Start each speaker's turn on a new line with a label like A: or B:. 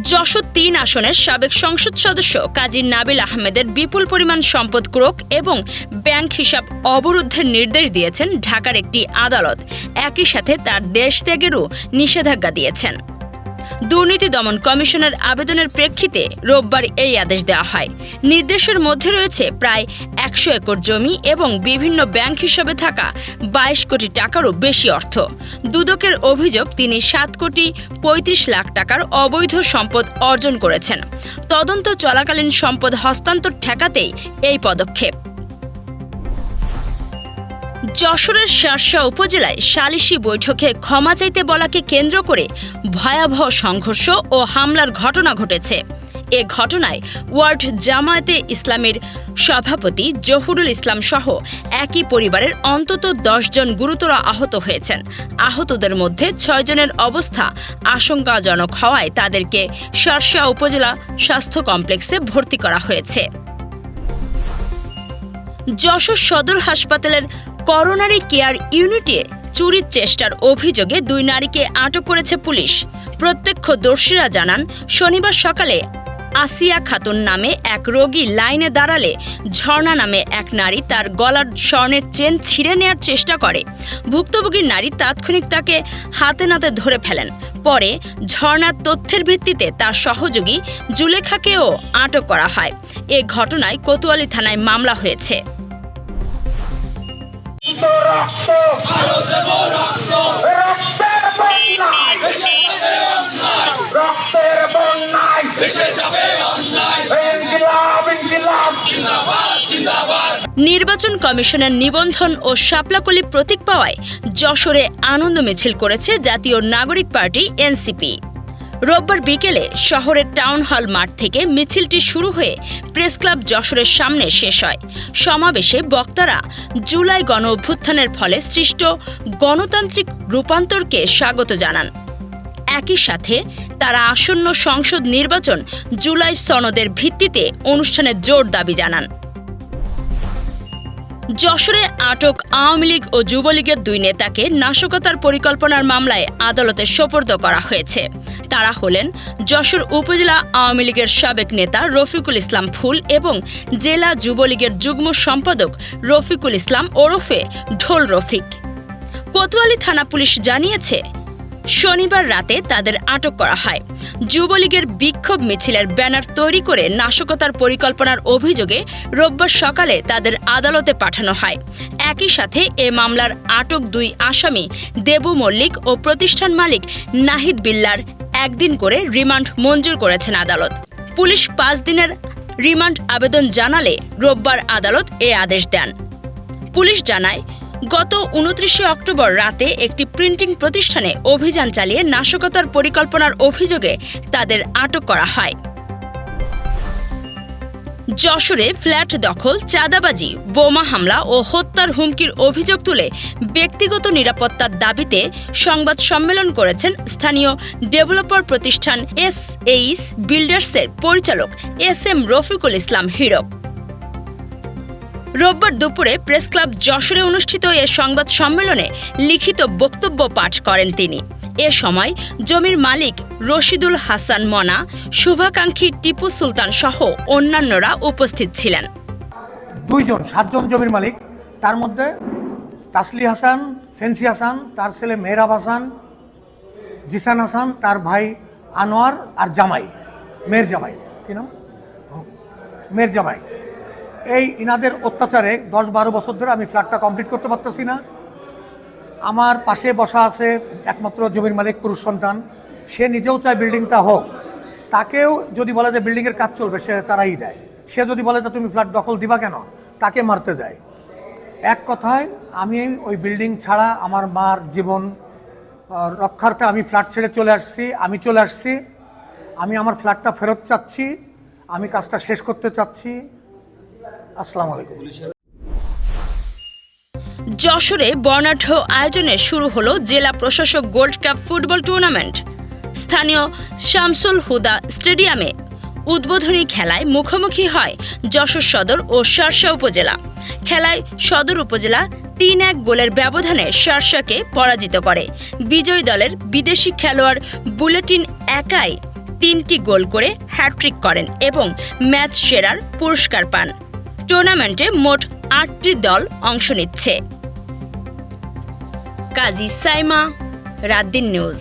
A: যশোর তিন আসনের সাবেক সংসদ সদস্য কাজী নাবিল আহমেদের বিপুল পরিমাণ সম্পদ ক্রোক এবং ব্যাংক হিসাব অবরুদ্ধের নির্দেশ দিয়েছেন ঢাকার একটি আদালত। একই সাথে তার দেশ ত্যাগেরও নিষেধাজ্ঞা দিয়েছেন। দুর্নীতি দমন কমিশনের আবেদনের প্রেক্ষিতে রোববার এই আদেশ দেওয়া হয়। নির্দেশের মধ্যে রয়েছে প্রায় একশো একর জমি এবং বিভিন্ন ব্যাংক হিসাবে থাকা বাইশ কোটি টাকারও বেশি অর্থ। দুদকের অভিযোগ, তিনি সাত কোটি পঁয়ত্রিশ লাখ টাকার অবৈধ সম্পদ অর্জন করেছেন। তদন্ত চলাকালীন সম্পদ হস্তান্তর ঠেকাতেই এই পদক্ষেপ। যশোরের শার্শা উপজেলায় সালিশি বৈঠকে ক্ষমা চাইতে বলাকে কেন্দ্র করে ভয়াবহ সংঘর্ষ ও হামলার ঘটনা ঘটেছে। এ ঘটনায় ওয়ার্ড জামায়াতে ইসলামের সভাপতি জহুরুল ইসলাম সহ একই পরিবারের অন্তত জন গুরুতর আহত হয়েছেন। আহতদের মধ্যে ছয়জনের অবস্থা আশঙ্কাজনক হওয়ায় তাদেরকে শার্শা উপজেলা স্বাস্থ্য কমপ্লেক্সে ভর্তি করা হয়েছে। যশোর সদর হাসপাতালের করোনারি কেয়ার ইউনিটে চুরির চেষ্টার অভিযোগে দুই নারীকে আটক করেছে পুলিশ। প্রত্যক্ষদর্শীরা জানান, শনিবার সকালে আসিয়া খাতুন নামে এক রোগী লাইনে দাঁড়ালে ঝর্ণা নামে এক নারী তার গলার স্বর্ণের চেন ছিঁড়ে নেয়ার চেষ্টা করে। ভুক্তভোগীর নারী তাৎক্ষণিক তাকে হাতে নাতে ধরে ফেলেন। পরে ঝর্ণার তথ্যের ভিত্তিতে তার সহযোগী জুলেখাকেও আটক করা হয়। এ ঘটনায় কোতোয়ালি থানায় মামলা হয়েছে।
B: রক্তের বন্যায়।
A: নির্বাচন কমিশনের নিবন্ধন ও শাপলাকলি প্রতীক পাওয়ায় যশোরে আনন্দ মিছিল করেছে জাতীয় নাগরিক পার্টি, এনসিপি। রোববার বিকেলে শহরের টাউন হল মাঠ থেকে মিছিলটি শুরু হয়ে প্রেস ক্লাব যশোরের সামনে শেষ হয়। সমাবেশে বক্তারা জুলাই গণ অভ্যুত্থানের ফলে সৃষ্ট গণতান্ত্রিক রূপান্তরকে স্বাগত জানান। একই সাথে তারা আসন্ন সংসদ নির্বাচন জুলাই সনদের ভিত্তিতে অনুষ্ঠানে জোর দাবি জানান। যশোরে আটক আওয়ামী লীগ ও যুবলীগের দুই নেতাকে নাশকতার পরিকল্পনার মামলায় আদালতে সোপর্দ করা হয়েছে। তারা হলেন যশোর উপজেলা আওয়ামী লীগের সাবেক নেতা রফিকুল ইসলাম ফুল এবং জেলা যুবলীগের যুগ্ম সম্পাদক রফিকুল ইসলাম ওরফে ঢোল রফিক। কোতোয়ালি থানা পুলিশ জানিয়েছে, শনিবার রাতে তাদের আটক করা হয়। যুবলীগের বিক্ষোভ মিছিলের ব্যানার তৈরি করে নাশকতার পরিকল্পনার অভিযোগে রোববার সকালে তাদের আদালতে পাঠানো হয়। একই সাথে এ মামলার আটক দুই আসামি দেবু মল্লিক ও প্রতিষ্ঠান মালিক নাহিদ বিল্লার একদিন করে রিমান্ড মঞ্জুর করেছেন আদালত। পুলিশ পাঁচ দিনের রিমান্ড আবেদন জানালে রোববার আদালত এ আদেশ দেন। পুলিশ জানায় গত উনত্রিশে অক্টোবর রাতে একটি প্রিন্টিং প্রতিষ্ঠানে অভিযান চালিয়ে নাশকতার পরিকল্পনার অভিযোগে তাদের আটক করা হয়। যশোরে ফ্ল্যাট দখল, চাঁদাবাজি, বোমা হামলা ও হত্যার হুমকির অভিযোগ তুলে ব্যক্তিগত নিরাপত্তার দাবিতে সংবাদ সম্মেলন করেছেন স্থানীয় ডেভেলপার প্রতিষ্ঠান এস এইস বিল্ডার্সের পরিচালক এস এম রফিকুল ইসলাম হিরক। রোববার দুপুরে প্রেস ক্লাব যশোরে অনুষ্ঠিত এ সংবাদ সম্মেলনে লিখিত বক্তব্য পাঠ করেন তিনি। এ সময় জমির মালিক রশিদুল হাসান মনা, শুভাকাঙ্ক্ষী টিপু সুলতান সহ অন্যান্যরা উপস্থিত ছিলেন।
C: দুইজন, সাতজন জমির মালিক। তার মধ্যে তাসলি হাসান, ফেন্সি হাসান, তার ছেলে মেহরাব হাসান, জিসান হাসান, তার ভাই আনোয়ার আর জামাই, মেয়ের জামাই। কি নাম? মেয়ের জামাই। এই ইনাদের অত্যাচারে দশ বারো বছর ধরে আমি ফ্ল্যাটটা কমপ্লিট করতে পারতেছি না। আমার পাশে বসা আছে একমাত্র জমির মালিক পুরুষ সন্তান। সে নিজেও চায় বিল্ডিংটা হোক। তাকেও যদি বলে যে বিল্ডিংয়ের কাজ চলবে, সে তারাই দেয়। সে যদি বলে যে তুমি ফ্ল্যাট দখল দিবা কেন? তাকে মারতে যায়। এক কথায়, আমি ওই বিল্ডিং ছাড়া আমার মার জীবন রক্ষার্থে আমি ফ্ল্যাট ছেড়ে চলে আসছি, আমি চলে আসছি। আমি আমার ফ্ল্যাটটা ফেরত চাচ্ছি, আমি কাজটা শেষ করতে চাচ্ছি। আসসালামু আলাইকুম।
A: যশোরে বর্ণাঢ্য আয়োজনে শুরু হলো জেলা প্রশাসক গোল্ড কাপ ফুটবল টুর্নামেন্ট। স্থানীয় শামসুল হুদা স্টেডিয়ামে উদ্বোধনী খেলায় মুখোমুখি হয় যশোর সদর ও শার্শা উপজেলা। খেলায় সদর উপজেলা তিন এক গোলের ব্যবধানে শার্শাকে পরাজিত করে। বিজয়ী দলের বিদেশি খেলোয়াড় বুলেটিন একাই তিনটি গোল করে হ্যাট্রিক করেন এবং ম্যাচ সেরার পুরস্কার পান। টুর্নামেন্টে মোট আটটি দল অংশ নিচ্ছে। কাজী সাইমা রাদ্দিন নিউজ।